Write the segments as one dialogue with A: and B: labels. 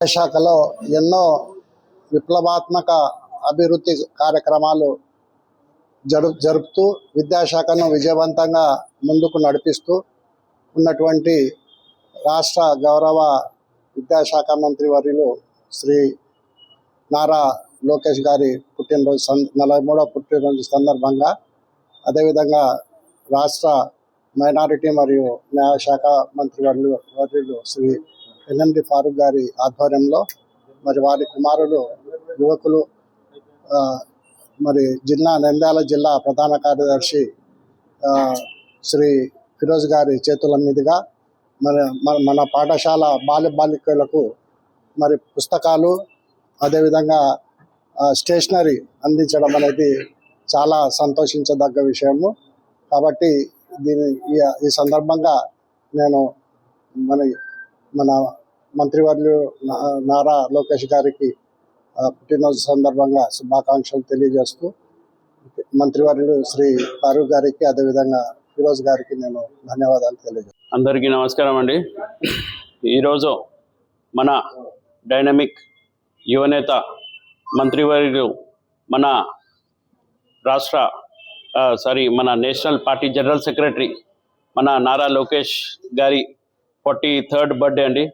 A: శాఖలో ఎన్నో విప్లవాత్మక అభివృద్ధి కార్యక్రమాలు జరు జరుపుతూ విద్యాశాఖను విజయవంతంగా ముందుకు నడిపిస్తూ ఉన్నటువంటి రాష్ట్ర గౌరవ విద్యాశాఖ మంత్రి వర్యులు శ్రీ నారా లోకేష్ గారి పుట్టినరోజు సం నలభై మూడవ పుట్టినరోజు సందర్భంగా అదేవిధంగా రాష్ట్ర మైనారిటీ మరియు న్యాయశాఖ మంత్రి వర్యులు వర్యులు శ్రీ ఎల్ఎండి ఫారూక్ గారి ఆధ్వర్యంలో మరి వారి కుమారులు యువకులు ఆ, మరి జిల్లా నంద్యాల జిల్లా ప్రధాన కార్యదర్శి ఆ, శ్రీ ఫిరోజ్ గారి చేతుల మీదుగా మరి మన పాఠశాల బాల్య బాలికలకు మరి పుస్తకాలు అదేవిధంగా ఆ, స్టేషనరీ అందించడం అనేది చాలా సంతోషించదగ్గ విషయము. కాబట్టి దీని ఈ సందర్భంగా నేను మన మన మంత్రివర్యులు నారా లోకేష్ గారికి పుట్టినరోజు సందర్భంగా శుభాకాంక్షలు తెలియజేస్తూ మంత్రివర్యులు శ్రీ ఫారూక్ గారికి అదేవిధంగా ఫిరోజ్ గారికి నేను ధన్యవాదాలు తెలియజేస్తాను.
B: అందరికీ నమస్కారం అండి. ఈరోజు మన డైనమిక్ యువనేత మంత్రివర్యులు మన రాష్ట్ర సారీ మన నేషనల్ పార్టీ జనరల్ సెక్రటరీ మన నారా లోకేష్ గారి ఫార్టీ థర్డ్ బర్త్డే అండి.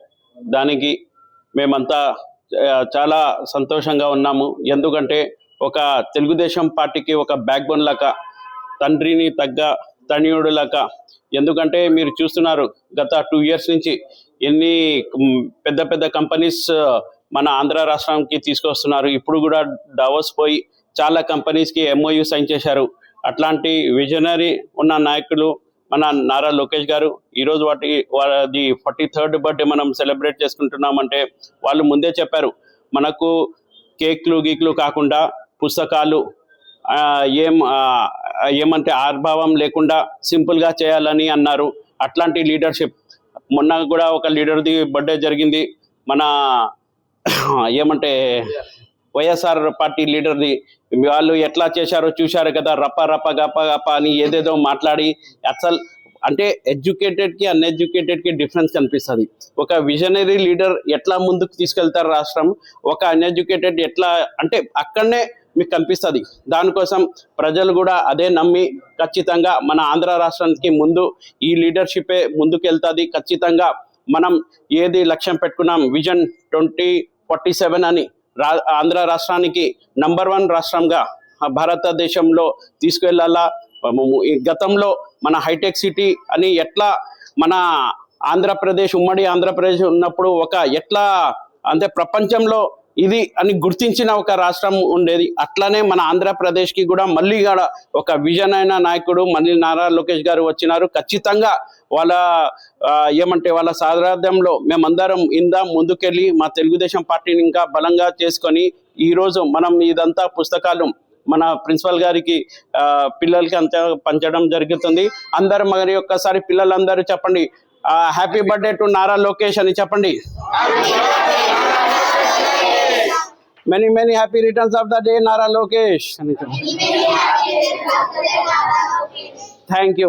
B: దానికి మేమంతా చాలా సంతోషంగా ఉన్నాము. ఎందుకంటే ఒక తెలుగుదేశం పార్టీకి ఒక బ్యాక్ బోన్ లాగా తండ్రిని తగ్గ తనయుడు లాగా ఎందుకంటే మీరు చూస్తున్నారు గత టూ ఇయర్స్ నుంచి ఎన్ని పెద్ద పెద్ద కంపెనీస్ మన ఆంధ్ర రాష్ట్రానికి తీసుకొస్తున్నారు. ఇప్పుడు కూడా డవోస్ పోయి చాలా కంపెనీస్కి ఎంఓయూ సైన్ చేశారు. అట్లాంటి విజనరీ ఉన్న నాయకులు మన నారా లోకేష్ గారు ఈరోజు వాటి వాది ఫార్టీ థర్డ్ బర్త్డే మనం సెలబ్రేట్ చేసుకుంటున్నామంటే వాళ్ళు ముందే చెప్పారు మనకు కేక్లు గీక్లు కాకుండా పుస్తకాలు ఏం ఏమంటే ఆర్భావం లేకుండా సింపుల్గా చేయాలని అన్నారు. అట్లాంటి లీడర్షిప్ మొన్న కూడా ఒక లీడర్ది బర్త్డే జరిగింది. మన ఏమంటే వైఎస్ఆర్ పార్టీ లీడర్ది వాళ్ళు ఎట్లా చేశారో చూశారు కదా రప్ప రప్ప గప్ప గప్ప అని ఏదేదో మాట్లాడి అసలు అంటే ఎడ్యుకేటెడ్కి అన్ఎడ్యుకేటెడ్కి డిఫరెన్స్ కనిపిస్తుంది. ఒక విజనరీ లీడర్ ఎట్లా ముందుకు తీసుకెళ్తారు రాష్ట్రం ఒక అన్ఎడ్యుకేటెడ్ ఎట్లా అంటే అక్కడనే మీకు కనిపిస్తుంది. దానికోసం ప్రజలు కూడా అదే నమ్మి ఖచ్చితంగా మన ఆంధ్ర రాష్ట్రానికి ముందు ఈ లీడర్షిపే ముందుకు వెళ్తుంది ఖచ్చితంగా మనం ఏది లక్ష్యం పెట్టుకున్నాం విజన్ ట్వంటీ ఫార్టీ సెవెన్ అని ఆంధ్ర రాష్ట్రానికి నంబర్ వన్ రాష్ట్రంగా భారతదేశంలో తీసుకెళ్ళాలా? గతంలో మన హైటెక్ సిటీ అని ఎట్లా మన ఆంధ్రప్రదేశ్ ఉమ్మడి ఆంధ్రప్రదేశ్ ఉన్నప్పుడు ఒక ఎట్లా అంటే ప్రపంచంలో ఇది అని గుర్తించిన ఒక రాష్ట్రం ఉండేది. అట్లానే మన ఆంధ్రప్రదేశ్కి కూడా మళ్ళీ కూడా ఒక విజన్ అయిన నాయకుడు మళ్ళీ నారా లోకేష్ గారు వచ్చినారు. ఖచ్చితంగా వాళ్ళ ఏమంటే వాళ్ళ సారథ్యంలో మేమందరం ఇందా ముందుకెళ్ళి మా తెలుగుదేశం పార్టీని ఇంకా బలంగా చేసుకొని ఈరోజు మనం ఇదంతా పుస్తకాలు మన ప్రిన్సిపల్ గారికి పిల్లలకి అంత పంచడం జరుగుతుంది. అందరు మరి ఒక్కసారి పిల్లలందరూ చెప్పండి. Happy birthday to Nara Lokesh అని చెప్పండి. Many, many happy returns of the day, Nara Lokesh. Thank you.